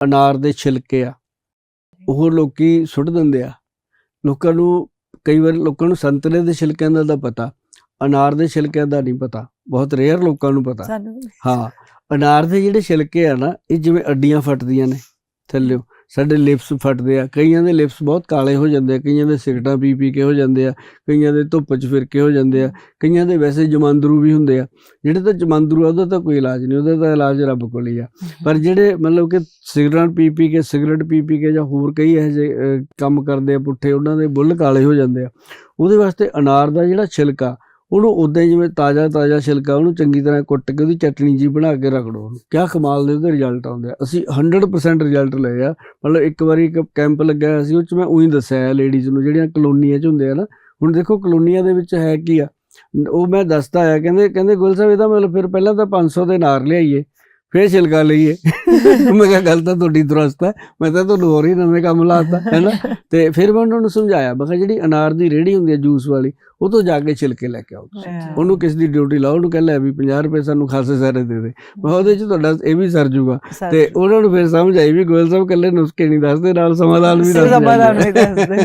ਅਨਾਰ ਦੇ ਛਿਲਕੇ ਆ ਉਹ ਲੋਕੀ ਸੁੱਟ ਦਿੰਦੇ ਆ ਲੋਕਾਂ ਨੂੰ ਕਈ ਵਾਰ ਲੋਕਾਂ ਨੂੰ ਸੰਤਰੇ ਦੇ ਛਿਲਕਿਆਂ ਦਾ ਤਾਂ ਪਤਾ ਅਨਾਰ ਦੇ ਛਿਲਕਿਆਂ ਦਾ ਨਹੀਂ ਪਤਾ ਬਹੁਤ ਰੇਅਰ ਲੋਕਾਂ ਨੂੰ ਪਤਾ। ਹਾਂ ਅਨਾਰ ਦੇ ਜਿਹੜੇ ਛਿਲਕੇ ਆ ਨਾ ਇਹ ਜਿਵੇਂ ਅੱਡੀਆਂ ਫਟਦੀਆਂ ਨੇ ਥੱਲਿਓ ਸਾਡੇ ਲਿਪਸ ਫਟਦੇ ਆ, ਕਈਆਂ ਦੇ ਲਿਪਸ ਬਹੁਤ ਕਾਲੇ ਹੋ ਜਾਂਦੇ ਆ, ਕਈਆਂ ਦੇ ਸਿਗਰਟਾਂ ਪੀ ਪੀ ਕੇ ਹੋ ਜਾਂਦੇ ਆ, ਕਈਆਂ ਦੇ ਧੁੱਪ 'ਚ ਫਿਰ ਕੇ ਹੋ ਜਾਂਦੇ ਆ, ਕਈਆਂ ਦੇ ਵੈਸੇ ਜਮਾਂਦਰੂ ਵੀ ਹੁੰਦੇ ਆ। ਜਿਹੜੇ ਤਾਂ ਜਮਾਂਦਰੂ ਆ, ਉਹਦਾ ਤਾਂ ਕੋਈ ਇਲਾਜ ਨਹੀਂ, ਉਹਦਾ ਤਾਂ ਇਲਾਜ ਰੱਬ ਕੋਲ ਹੀ ਆ। ਪਰ ਜਿਹੜੇ ਮਤਲਬ ਕਿ ਸਿਗਰਟ ਪੀ ਪੀ ਕੇ, ਸਿਗਰਟ ਪੀ ਪੀ ਕੇ ਜਾਂ ਹੋਰ ਕਈ ਇਹੋ ਜਿਹੇ ਕੰਮ ਕਰਦੇ ਆ, ਪੁੱਠੇ, ਉਹਨਾਂ ਦੇ ਬੁੱਲ ਕਾਲੇ ਹੋ ਜਾਂਦੇ ਆ। ਉਹਦੇ ਵਾਸਤੇ ਅਨਾਰ ਦਾ ਜਿਹੜਾ ਛਿਲਕਾ ਉਹਨੂੰ ਉਦਾਂ ਹੀ ਜਿਵੇਂ ਤਾਜ਼ਾ ਤਾਜ਼ਾ ਛਿਲਕਾ ਉਹਨੂੰ ਚੰਗੀ ਤਰ੍ਹਾਂ ਕੁੱਟ ਕੇ ਉਹਦੀ ਚਟਣੀ ਜੀ ਬਣਾ ਕੇ ਰੱਖ ਲਓ ਕਿਆ ਕਮਾਲ ਦੇ ਉਹਦੇ ਰਿਜ਼ਲਟ ਆਉਂਦੇ ਆ। ਅਸੀਂ 100% ਰਿਜ਼ਲਟ ਲਏ ਆ। ਮਤਲਬ ਇੱਕ ਵਾਰੀ ਇੱਕ ਕੈਂਪ ਲੱਗਿਆ ਹੋਇਆ ਸੀ, ਉਹ ਚ ਮੈਂ ਉਹੀ ਦੱਸਿਆ ਲੇਡੀਜ਼ ਨੂੰ, ਜਿਹੜੀਆਂ ਕਲੋਨੀਆਂ ਚ ਹੁੰਦੇ ਆ ਨਾ। ਹੁਣ ਦੇਖੋ ਕਲੋਨੀਆਂ ਦੇ ਵਿੱਚ ਹੈ ਕੀ ਆ? ਉਹ ਮੈਂ ਦੱਸਦਾ ਆ, ਕਹਿੰਦੇ ਕਹਿੰਦੇ ਗੁਲ ਸਾਹਿਬ, ਇਹਦਾ ਮਤਲਬ ਫਿਰ ਪਹਿਲਾਂ ਤਾਂ 500 ਦੇ ਨਾਰ ਲਿਆਈਏ। ਫੇਰ ਛਿਲਕਾ ਲਈਏ। ਮੈਂ ਕਿਹਾ ਗੱਲ ਤਾਂ ਤੁਹਾਡੀ ਦਰਸਤ ਹੈ। ਮੈਂ ਤਾਂ ਤੁਹਾਨੂੰ ਹੋਰ ਹੀ ਨਵੇਂ ਕੰਮ ਲਾਤਾ ਹੈਨਾ ਤੇ ਫਿਰ ਮੈਂ ਉਹਨਾਂ ਨੂੰ ਸਮਝਾਇਆ ਮੈਂ ਕਿਹਾ ਜਿਹੜੀ ਅਨਾਰ ਦੀ ਰੇੜੀ ਹੁੰਦੀ ਹੈ ਜੂਸ ਵਾਲੀ ਉਹ ਤੋਂ ਜਾ ਕੇ ਛਿਲਕੇ ਲੈ ਕੇ ਆਓ। ਉਹਨੂੰ ਕਿਸ ਦੀ ਡਿਊਟੀ ਲਾਓ ਉਹਨੂੰ ਕਹਿ ਲੈ ਵੀ 50 ਰੁਪਏ ਸਾਨੂੰ ਖਾਸੇ ਸਾਰੇ ਦੇ ਦੇ। ਮੈਂ ਉਹਦੇ ਚ ਤੁਹਾਡਾ ਇਹ ਵੀ ਸਰ ਜੂਗਾ। ਤੇ ਉਹਨਾਂ ਨੂੰ ਫਿਰ ਸਮਝ ਆਈ ਵੀ ਗੋਇਲ ਸਾਹਿਬ ਕੱਲੇ ਨੁਸਖੇ ਨਹੀਂ ਦੱਸਦੇ ਨਾਲ ਸਮਾਧਾਨ। ਵੀ ਦੱਸਦੇ।